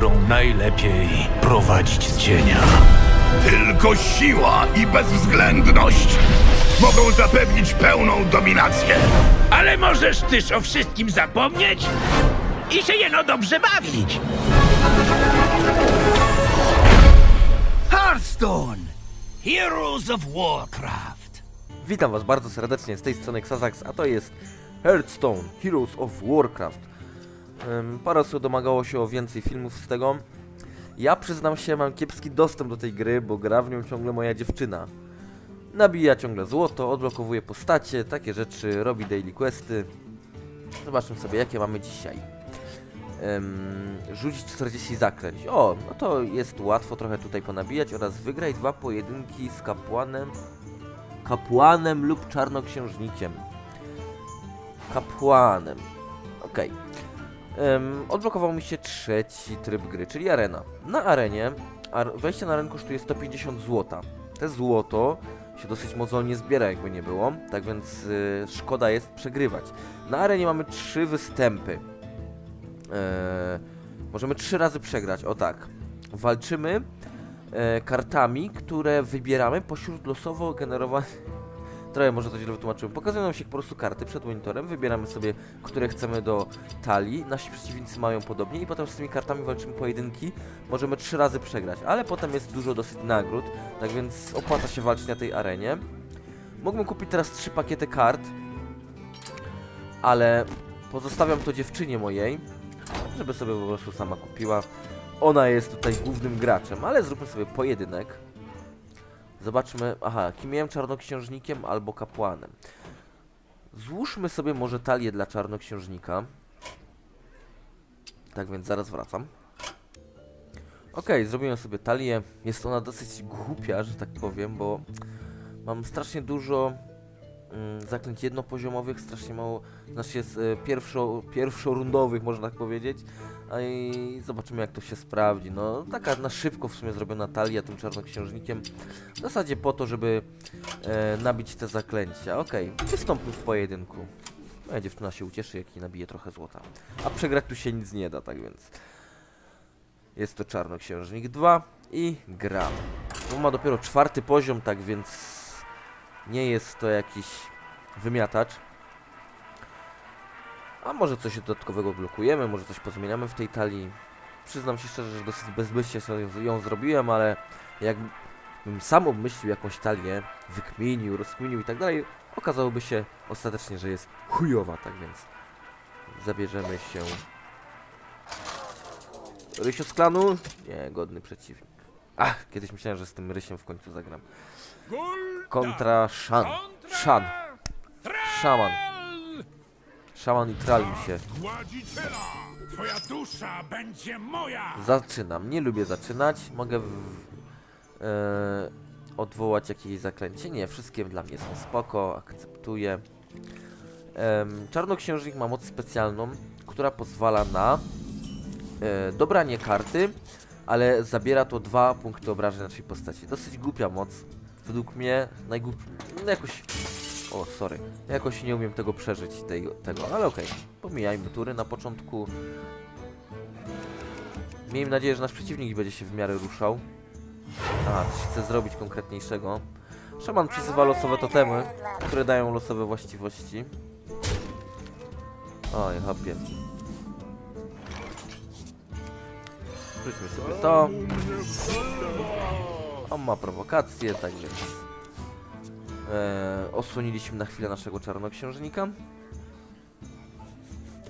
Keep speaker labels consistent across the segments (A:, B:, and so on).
A: którą najlepiej prowadzić z cienia.
B: Tylko siła i bezwzględność mogą zapewnić pełną dominację.
C: Ale możesz tyż o wszystkim zapomnieć i się jeno dobrze bawić. Hearthstone! Heroes of Warcraft!
D: Witam was bardzo serdecznie z tej strony Xazax, a to jest Hearthstone Heroes of Warcraft. Parę osób domagało się o więcej filmów z tego. Ja przyznam się, mam kiepski dostęp do tej gry, bo gra w nią ciągle moja dziewczyna. Nabija ciągle złoto, odblokowuje postacie, takie rzeczy, robi daily questy. Zobaczmy sobie, jakie mamy dzisiaj. Ym, rzucić 40 zaklęć. O, no to jest łatwo trochę tutaj ponabijać oraz wygraj dwa pojedynki z kapłanem kapłanem lub czarnoksiężnikiem. Kapłanem. Okej. Em, odblokował mi się trzeci tryb gry, czyli arena. Na arenie ar wejście na arenę kosztuje 150 zł. Te złoto się dosyć mozolnie zbiera, jakby nie było, tak więc y, szkoda jest przegrywać. Na arenie mamy trzy występy. E, możemy trzy razy przegrać, o tak. Walczymy e, kartami, które wybieramy pośród losowo generowanych. Trochę może to źle wytłumaczyłem. Pokazują nam się po prostu karty przed monitorem, wybieramy sobie, które chcemy do talii. Nasi przeciwnicy mają podobnie i potem z tymi kartami walczymy pojedynki. Możemy trzy razy przegrać, ale potem jest dużo dosyć nagród, tak więc opłaca się walczyć na tej arenie. Mógłbym kupić teraz trzy pakiety kart, ale pozostawiam to dziewczynie mojej, żeby sobie po prostu sama kupiła. Ona jest tutaj głównym graczem, ale zróbmy sobie pojedynek. Zobaczmy, aha, kim miałem czarnoksiężnikiem albo kapłanem. Złóżmy sobie może talię dla czarnoksiężnika. Tak więc zaraz wracam. Okej, zrobiłem sobie talię. Jest ona dosyć głupia, że tak powiem, bo mam strasznie dużo mm, zaklęć jednopoziomowych, strasznie mało, znaczy jest e, pierwszo, pierwszorundowych, można tak powiedzieć. A i zobaczymy jak to się sprawdzi. No, taka na szybko w sumie zrobiona talia tym czarnoksiężnikiem. W zasadzie po to, żeby e, nabić te zaklęcia. Okej, wystąpmy w pojedynku. Moja dziewczyna się ucieszy, jak jej nabije trochę złota. A przegrać tu się nic nie da, tak więc... Jest to Czarnoksiężnik 2 i gram. On ma dopiero czwarty poziom, tak więc nie jest to jakiś wymiatacz. A może coś dodatkowego blokujemy, może coś pozmieniamy w tej talii. Przyznam się szczerze, że dosyć bezmyślnie sobie ją- zrobiłem, ale jakbym sam obmyślił jakąś talię, wykminił, rozkminił i tak dalej, okazałoby się ostatecznie, że jest chujowa, tak więc zabierzemy się... Rysio z klanu? Nie, godny przeciwnik. Ach, kiedyś myślałem, że z tym Rysiem w końcu zagram. Kontra Shan. Shan. Szaman. Szaman i tral mi się.
B: Twoja dusza będzie moja!
D: Zaczynam. Nie lubię zaczynać. Mogę w, e, odwołać jakieś zaklęcie. Nie, wszystkie dla mnie są spoko. Akceptuję. Em, Czarnoksiężnik ma moc specjalną, która pozwala na e, dobranie karty, ale zabiera to dwa punkty obrażeń naszej postaci. Dosyć głupia moc. Według mnie najgłupsza. No jakoś. O, sorry. Jakoś nie umiem tego przeżyć, tej, tego, ale okej. Pomijajmy tury na początku. Miejmy nadzieję, że nasz przeciwnik będzie się w miarę ruszał. A, coś chce zrobić konkretniejszego. Szaman przyzywa losowe totemy, które dają losowe właściwości. Oj, hopie. Rzućmy sobie to. On ma prowokację, tak więc... E, osłoniliśmy na chwilę naszego czarnoksiężnika.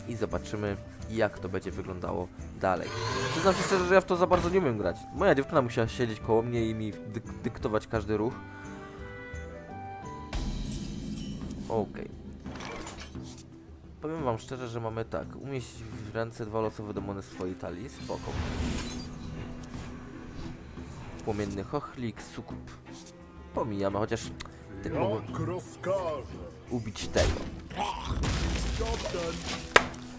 D: I zobaczymy, jak to będzie wyglądało dalej. Przyznam się szczerze, że ja w to za bardzo nie umiem grać. Moja dziewczyna musiała siedzieć koło mnie i mi dyk dyktować każdy ruch. Okej. Powiem wam szczerze, że mamy tak. Umieścić w ręce dwa losowe demony swojej talii. Spoko. Płomienny chochlik, sukup. Pomijamy, chociaż... Tylko mogę
B: Jak
D: ubić tego.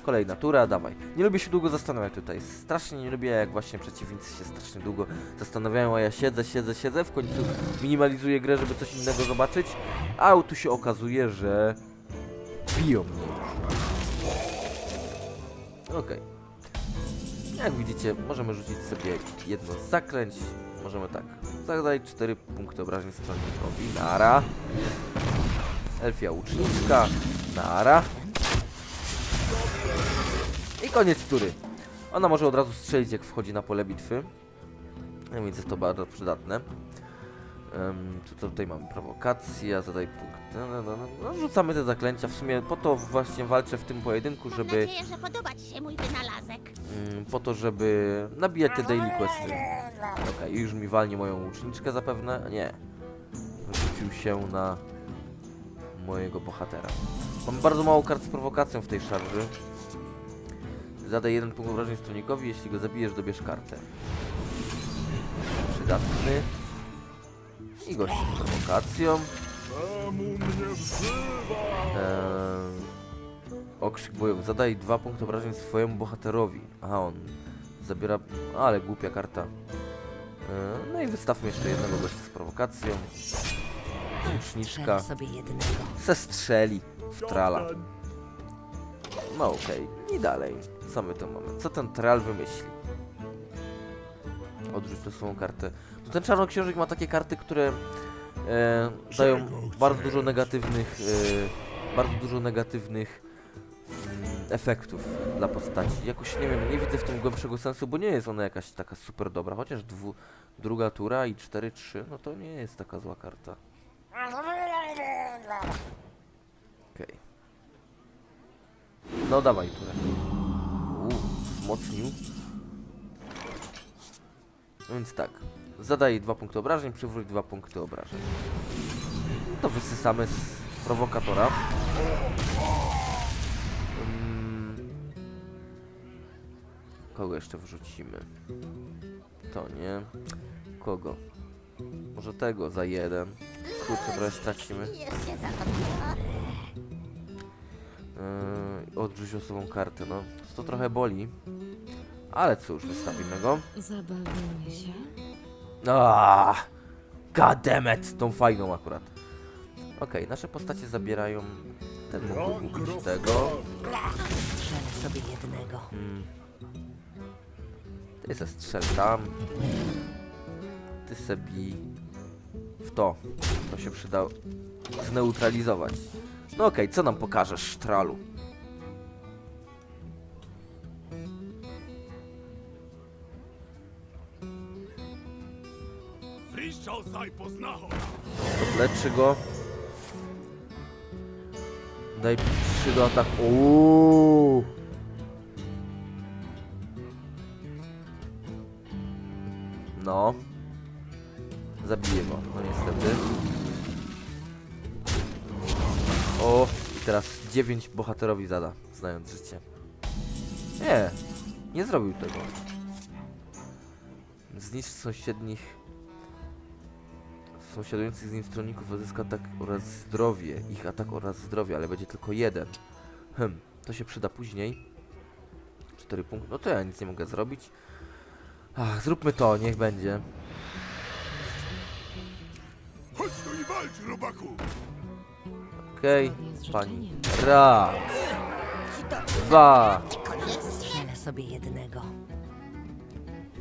D: Kolejna tura, dawaj. Nie lubię się długo zastanawiać tutaj. Strasznie nie lubię, jak właśnie przeciwnicy się strasznie długo zastanawiają, a ja siedzę, siedzę, siedzę, w końcu minimalizuję grę, żeby coś innego zobaczyć, a tu się okazuje, że biją mnie. Okej. Jak widzicie, możemy rzucić sobie jedno z zaklęć. Możemy tak. Zadaj 4 punkty obrażeń stronnikowi. Nara. Elfia łuczniczka. Nara. I koniec tury. Ona może od razu strzelić, jak wchodzi na pole bitwy. Więc jest to bardzo przydatne. Um, to tutaj mamy prowokacja, zadaj punkt. No, no, no, no, rzucamy te zaklęcia. W sumie po to właśnie walczę w tym pojedynku,
E: Mam
D: żeby.
E: nadzieję, że podoba Ci się mój wynalazek.
D: Mm, po to, żeby nabijać te daily questy. Okej, już mi walnie moją łuczniczkę zapewne. Nie. Rzucił się na mojego bohatera. Mam bardzo mało kart z prowokacją w tej szarży. Zadaj jeden punkt obrażeń stronikowi, jeśli go zabijesz, dobierz kartę. Przydatny. I gość z prowokacją. Eee, Okrzyk bojowy. Zadaj dwa punkty obrażeń swojemu bohaterowi. Aha, on zabiera... Ale głupia karta. E, No i wystawmy jeszcze jednego gościa z prowokacją.
F: Jednego.
D: Se strzeli w trala. No okej. I dalej. Co my tu mamy? Co ten tral wymyśli? Odrzuć tę swoją kartę. Ten czarnoksiężnik ma takie karty, które e, dają bardzo dużo negatywnych e, bardzo dużo negatywnych mm, efektów dla postaci. Jakoś nie wiem, nie widzę w tym głębszego sensu, bo nie jest ona jakaś taka super dobra. Chociaż dwu, druga tura i 4-3, no to nie jest taka zła karta. Okej. No dawaj turę. Uuu, wzmocnił. No więc tak. Zadaj dwa punkty obrażeń, przywróć dwa punkty obrażeń. To wysysamy z prowokatora. Mm. Kogo jeszcze wrzucimy? To nie. Kogo? Może tego za jeden. Kurczę, trochę stracimy. Yy, odrzuć losową kartę, no. To trochę boli. Ale cóż, wystawimy go.
F: Zabawimy się.
D: Ah, Goddammit! Tą fajną akurat. Okej, nasze postacie zabierają... Kupić tego.
F: Strzelę sobie jednego.
D: Ty se strzel tam. Ty se bij w to. To się przyda zneutralizować. No okej, co nam pokażesz, sztralu? Podleczy go. Daj 3 do ataku. Uuu. No. Zabiję go, no niestety. O, i teraz 9 bohaterowi zada, znając życie. Nie, nie zrobił tego. Zniszcz sąsiednich sąsiadujących z nim stronników odzyska atak oraz zdrowie. Ich atak oraz zdrowie, ale będzie tylko jeden. Hm, to się przyda później. 4 punkty. No to ja nic nie mogę zrobić. Ach, zróbmy to, niech będzie.
B: Chodź tu i walcz, robaku.
D: Okej,
F: z
D: pani. Raz, dwa,
F: Strzelę sobie jednego.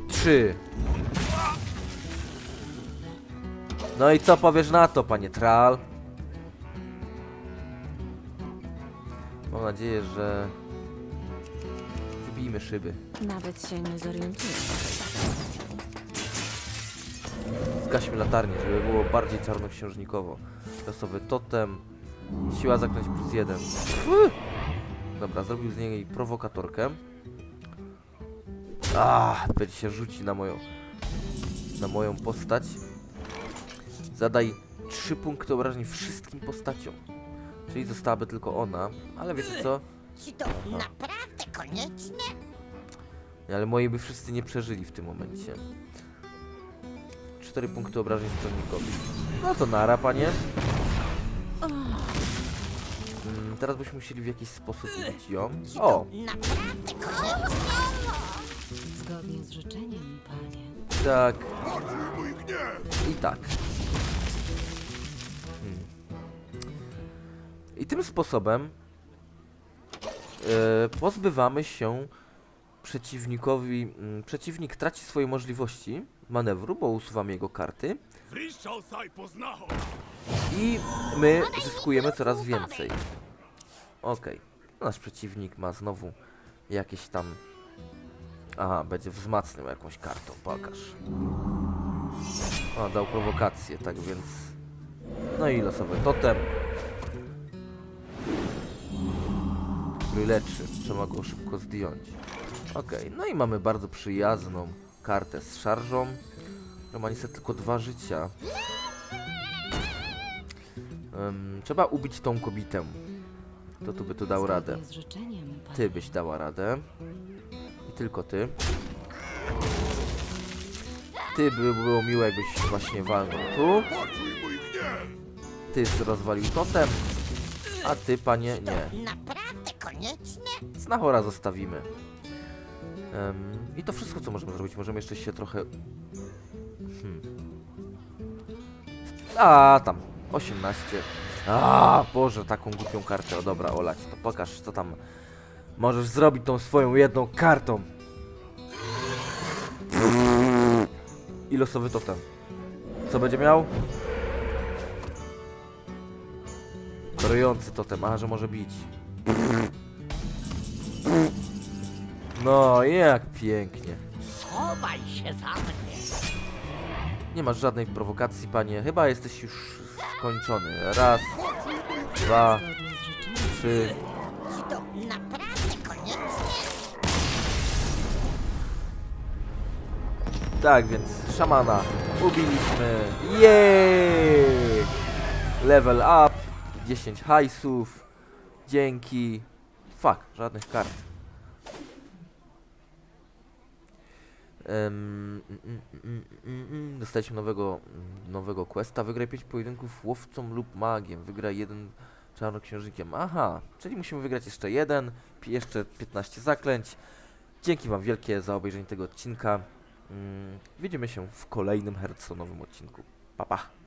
D: trzy. No i co powiesz na to, panie Tral? Mam nadzieję, że wybijmy szyby.
F: Nawet się nie zorientuję.
D: Zgaśmy latarnię, żeby było bardziej czarnoksiężnikowo. Losowy totem. Siła zaklęć plus jeden. Uff. Dobra, zrobił z niej prowokatorkę. A, będzie się rzuci na moją na moją postać. Zadaj 3 punkty obrażeń wszystkim postaciom. Czyli zostałaby tylko ona, ale wiecie co?
E: Czy to naprawdę konieczne?
D: Ale moi by wszyscy nie przeżyli w tym momencie. 4 punkty obrażeń stronnikowi. No to nara, panie. Mm, teraz byśmy musieli w jakiś sposób ubić ją. O,
E: Naprawdę konieczne?
F: Zgodnie z życzeniem, panie.
D: tak i tak. I tym sposobem e, pozbywamy się przeciwnikowi, mm, przeciwnik traci swoje możliwości manewru, bo usuwamy jego karty i my zyskujemy coraz więcej. Okej, nasz przeciwnik ma znowu jakieś tam... Aha, będzie wzmacniał jakąś kartą, pokaż. O, dał prowokację, tak więc... No i losowy totem. Który leczy, trzeba go szybko zdjąć. Okej, no i mamy bardzo przyjazną kartę z szarżą. ma niestety tylko dwa życia. Em, trzeba ubić tą kobietę. Kto tu by tu dał radę? Ty byś dała radę. I tylko ty. Ty by było miłe, jakbyś właśnie walnął tu. Ty rozwalił totem. A ty, panie, nie.
E: Koniecznie?
D: Znachora zostawimy. Em, I to wszystko, co możemy zrobić. Możemy jeszcze się trochę... Hmm. A, tam. 18. A, Boże, taką głupią kartę. O, dobra, olać. To pokaż, co tam możesz zrobić tą swoją jedną kartą. I losowy totem. Co będzie miał? Korujący totem. A, że może bić. No, jak pięknie.
E: Chowaj się za mnie.
D: Nie masz żadnej prowokacji, panie. Chyba jesteś już skończony. Raz, dwa, trzy.
E: Czy to naprawdę koniecznie?
D: Tak, więc szamana ubiliśmy. Jej! Level up. 10 hajsów. Dzięki. Fuck, żadnych kart. Em, mm, mm, mm, mm. Dostaliśmy nowego, nowego questa. Wygraj 5 pojedynków łowcą lub magiem. Wygraj jeden czarnoksiężnikiem. Aha, czyli musimy wygrać jeszcze jeden, jeszcze 15 zaklęć. Dzięki Wam wielkie za obejrzenie tego odcinka. Widzimy się w kolejnym Hearthstone'owym odcinku. Pa, pa.